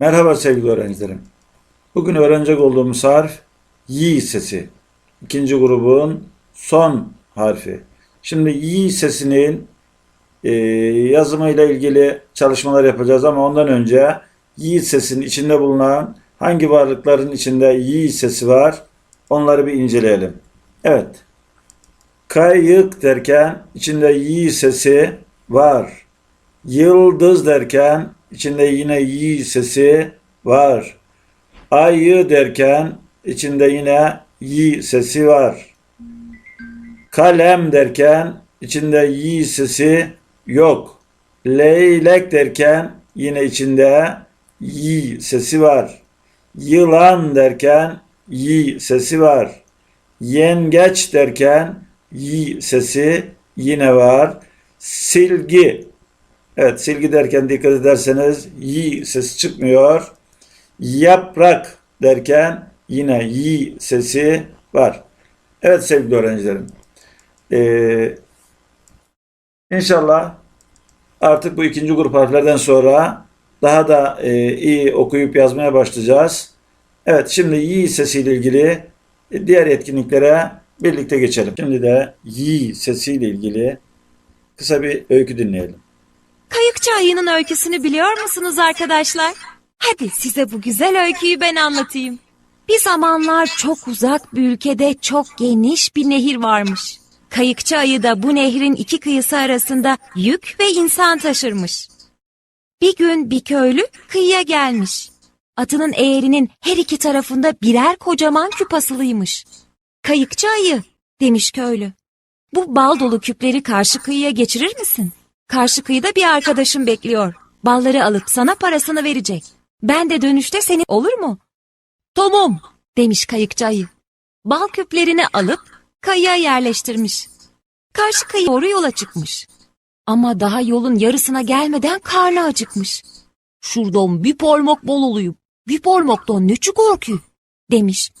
Merhaba sevgili öğrencilerim. Bugün öğrenecek olduğumuz harf Y sesi. İkinci grubun son harfi. Şimdi Y sesinin e, yazımıyla ilgili çalışmalar yapacağız ama ondan önce Y sesinin içinde bulunan hangi varlıkların içinde Y sesi var onları bir inceleyelim. Evet. Kayık derken içinde Y sesi var. Yıldız derken içinde yine Y sesi var. Ayı derken içinde yine Y sesi var. Kalem derken içinde Y sesi yok. Leylek derken yine içinde Y sesi var. Yılan derken Y sesi var. Yengeç derken Y sesi yine var. Silgi Evet silgi derken dikkat ederseniz y sesi çıkmıyor. Yaprak derken yine y sesi var. Evet sevgili öğrencilerim. Ee, inşallah artık bu ikinci grup harflerden sonra daha da e, iyi okuyup yazmaya başlayacağız. Evet şimdi y sesiyle ilgili e, diğer etkinliklere birlikte geçelim. Şimdi de y sesiyle ilgili kısa bir öykü dinleyelim. Kayıkçı ayının öyküsünü biliyor musunuz arkadaşlar? Hadi size bu güzel öyküyü ben anlatayım. Bir zamanlar çok uzak bir ülkede çok geniş bir nehir varmış. Kayıkçı ayı da bu nehrin iki kıyısı arasında yük ve insan taşırmış. Bir gün bir köylü kıyıya gelmiş. Atının eğerinin her iki tarafında birer kocaman küp asılıymış. Kayıkçı ayı demiş köylü. Bu bal dolu küpleri karşı kıyıya geçirir misin? Karşı kıyıda bir arkadaşım bekliyor. Balları alıp sana parasını verecek. Ben de dönüşte senin olur mu? Tamam demiş kayıkçı ayı. Bal küplerini alıp kayığa yerleştirmiş. Karşı kıyı doğru yola çıkmış. Ama daha yolun yarısına gelmeden karnı acıkmış. Şuradan bir parmak bal olayım. Bir parmaktan ne çıkar ki? Demiş.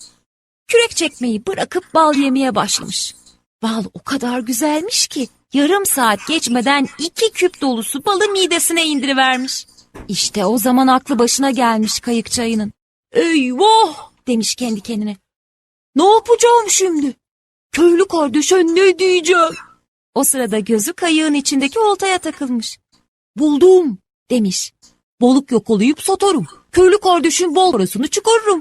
Kürek çekmeyi bırakıp bal yemeye başlamış. Bal o kadar güzelmiş ki yarım saat geçmeden iki küp dolusu balı midesine indirivermiş. İşte o zaman aklı başına gelmiş kayıkçı ayının. Eyvah demiş kendi kendine. Ne yapacağım şimdi? Köylü kardeşe ne diyeceğim? O sırada gözü kayığın içindeki oltaya takılmış. Buldum demiş. Balık yakalayıp satarım. Köylü kardeşin bal parasını çıkarırım.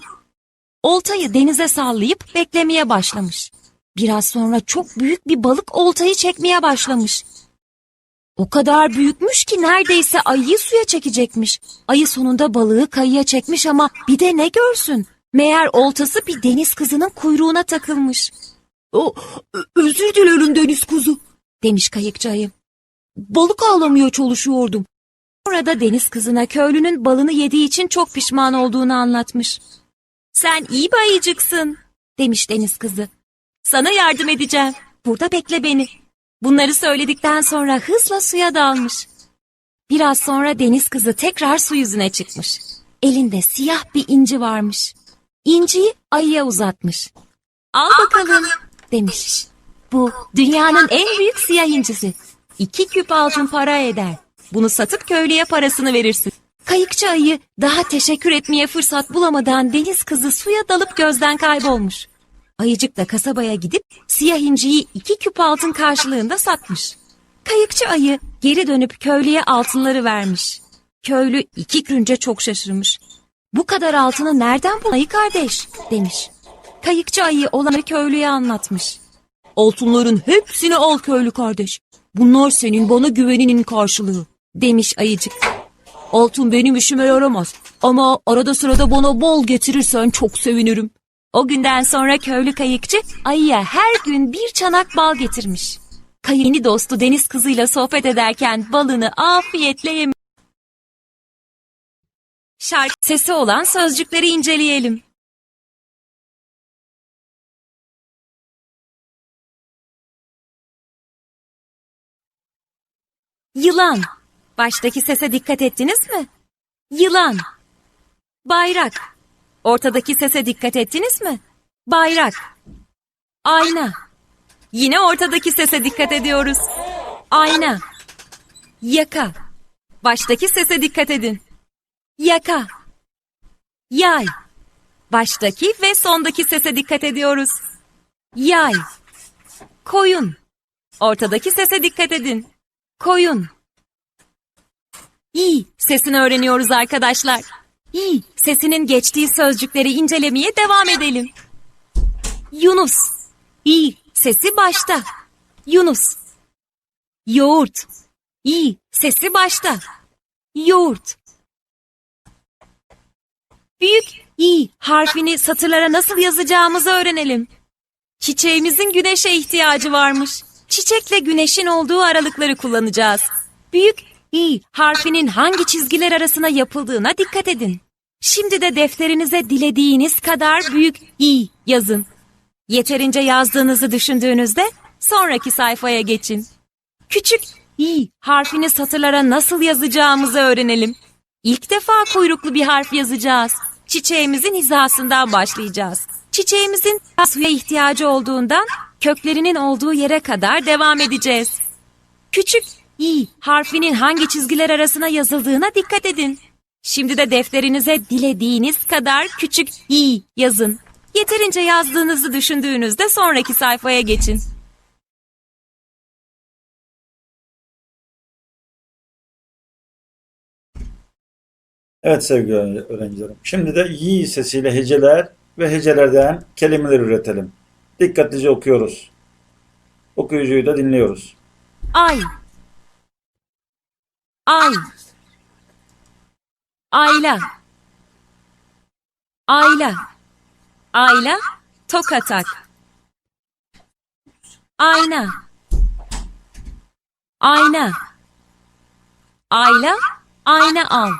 Oltayı denize sallayıp beklemeye başlamış. Biraz sonra çok büyük bir balık oltayı çekmeye başlamış. O kadar büyükmüş ki neredeyse ayıyı suya çekecekmiş. Ayı sonunda balığı kayıya çekmiş ama bir de ne görsün? Meğer oltası bir deniz kızının kuyruğuna takılmış. O, özür dilerim deniz kuzu, demiş kayıkçı ayı. Balık ağlamıyor çalışıyordum. Sonra da deniz kızına köylünün balını yediği için çok pişman olduğunu anlatmış. Sen iyi bir ayıcıksın, demiş deniz kızı. Sana yardım edeceğim. Burada bekle beni. Bunları söyledikten sonra hızla suya dalmış. Biraz sonra deniz kızı tekrar su yüzüne çıkmış. Elinde siyah bir inci varmış. İnciyi ayıya uzatmış. Al bakalım demiş. Bu dünyanın en büyük siyah incisi. İki küp altın para eder. Bunu satıp köylüye parasını verirsin. Kayıkçı ayı daha teşekkür etmeye fırsat bulamadan deniz kızı suya dalıp gözden kaybolmuş. Ayıcık da kasabaya gidip siyah inciyi iki küp altın karşılığında satmış. Kayıkçı ayı geri dönüp köylüye altınları vermiş. Köylü iki günce çok şaşırmış. Bu kadar altını nereden buldun ayı kardeş demiş. Kayıkçı ayı olanı köylüye anlatmış. Altınların hepsini al köylü kardeş. Bunlar senin bana güveninin karşılığı demiş ayıcık. Altın benim işime yaramaz ama arada sırada bana bol getirirsen çok sevinirim. O günden sonra köylü kayıkçı ayıya her gün bir çanak bal getirmiş. Kayını dostu deniz kızıyla sohbet ederken balını afiyetle yemiş. Şarkı sesi olan sözcükleri inceleyelim. Yılan. Baştaki sese dikkat ettiniz mi? Yılan. Bayrak. Ortadaki sese dikkat ettiniz mi? Bayrak. Ayna. Yine ortadaki sese dikkat ediyoruz. Ayna. Yaka. Baştaki sese dikkat edin. Yaka. Yay. Baştaki ve sondaki sese dikkat ediyoruz. Yay. Koyun. Ortadaki sese dikkat edin. Koyun. İ sesini öğreniyoruz arkadaşlar. İ sesinin geçtiği sözcükleri incelemeye devam edelim. Yunus. İ sesi başta. Yunus. Yoğurt. İ sesi başta. Yoğurt. Büyük İ harfini satırlara nasıl yazacağımızı öğrenelim. Çiçeğimizin güneşe ihtiyacı varmış. Çiçekle güneşin olduğu aralıkları kullanacağız. Büyük İ harfinin hangi çizgiler arasına yapıldığına dikkat edin. Şimdi de defterinize dilediğiniz kadar büyük İ yazın. Yeterince yazdığınızı düşündüğünüzde sonraki sayfaya geçin. Küçük İ harfini satırlara nasıl yazacağımızı öğrenelim. İlk defa kuyruklu bir harf yazacağız. Çiçeğimizin hizasından başlayacağız. Çiçeğimizin suya ihtiyacı olduğundan köklerinin olduğu yere kadar devam edeceğiz. Küçük i harfinin hangi çizgiler arasına yazıldığına dikkat edin. Şimdi de defterinize dilediğiniz kadar küçük i yazın. Yeterince yazdığınızı düşündüğünüzde sonraki sayfaya geçin. Evet sevgili öğrencilerim. Şimdi de yi sesiyle heceler ve hecelerden kelimeler üretelim. Dikkatlice okuyoruz. Okuyucuyu da dinliyoruz. Ay. Ay. Ayla. Ayla. Ayla. Tokatak. Ayna. Ayna. Ayla. Ayna al.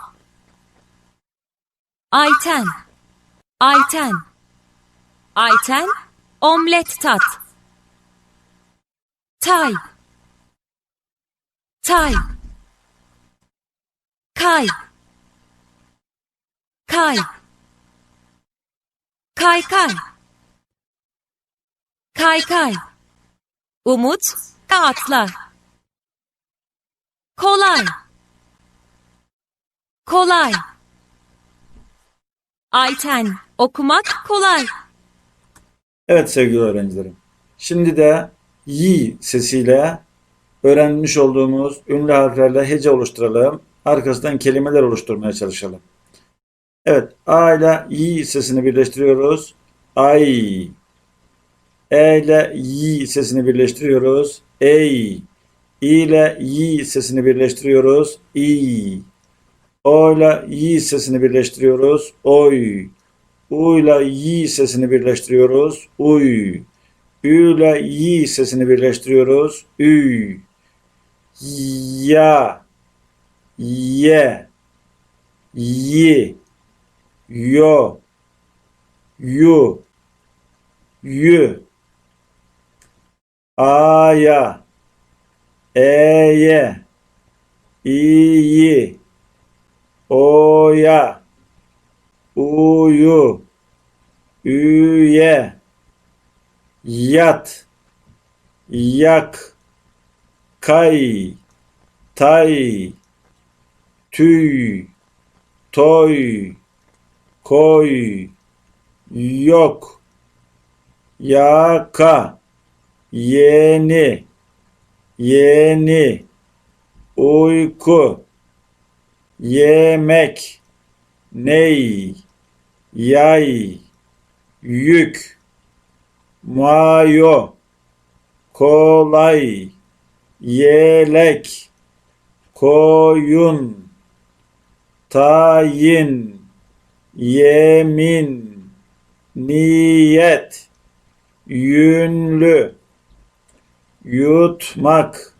Ayten. Ayten. Ayten. Omlet tat. Tay. Tay. Kay. Kay. Kay kay. Kay kay. Umut atla. Kolay. Kolay. Ayten okumak kolay. Evet sevgili öğrencilerim. Şimdi de yi sesiyle öğrenmiş olduğumuz ünlü harflerle hece oluşturalım. Arkasından kelimeler oluşturmaya çalışalım. Evet, A ile yi sesini birleştiriyoruz. Ay. E ile yi sesini birleştiriyoruz. Ey. İ ile yi sesini birleştiriyoruz. İ. O ile yi sesini birleştiriyoruz. Oy. U ile yi sesini birleştiriyoruz. Uy. Ü ile yi sesini birleştiriyoruz. Üy. Ya. Ye. Yi. Yo. Yu. Yü. Aya. Eye. İyi. Oya. Uyu. Üye. Yat. Yak. Kay. Tay. Tüy. Toy. Koy. Yok. Yaka. Yeni. Yeni. Uyku. Yemek. Ney. Yay. Yük. Mayo. Kolay. Yelek. Koyun. Tayin. Yemin. Niyet. Yünlü. Yutmak.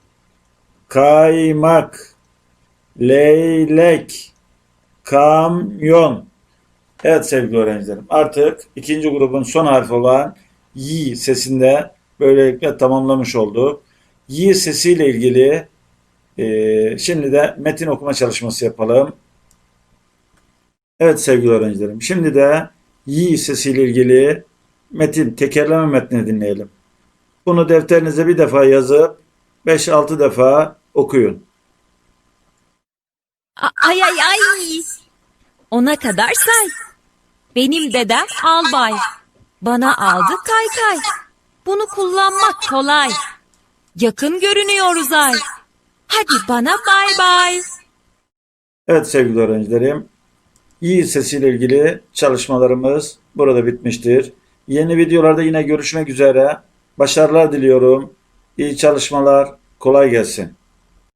Kaymak. Leylek. Kamyon. Evet sevgili öğrencilerim. Artık ikinci grubun son harfi olan Y sesinde böylelikle tamamlamış olduk. Y sesiyle ilgili e, şimdi de metin okuma çalışması yapalım. Evet sevgili öğrencilerim. Şimdi de Y sesiyle ilgili metin, tekerleme metnini dinleyelim. Bunu defterinize bir defa yazıp 5-6 defa okuyun. Ay ay ay. Ona kadar say. Benim dedem albay. Bana aldı kaykay. Bunu kullanmak kolay. Yakın görünüyor uzay. Hadi bana bay bay. Evet sevgili öğrencilerim, iyi sesiyle ilgili çalışmalarımız burada bitmiştir. Yeni videolarda yine görüşmek üzere. Başarılar diliyorum. İyi çalışmalar, kolay gelsin.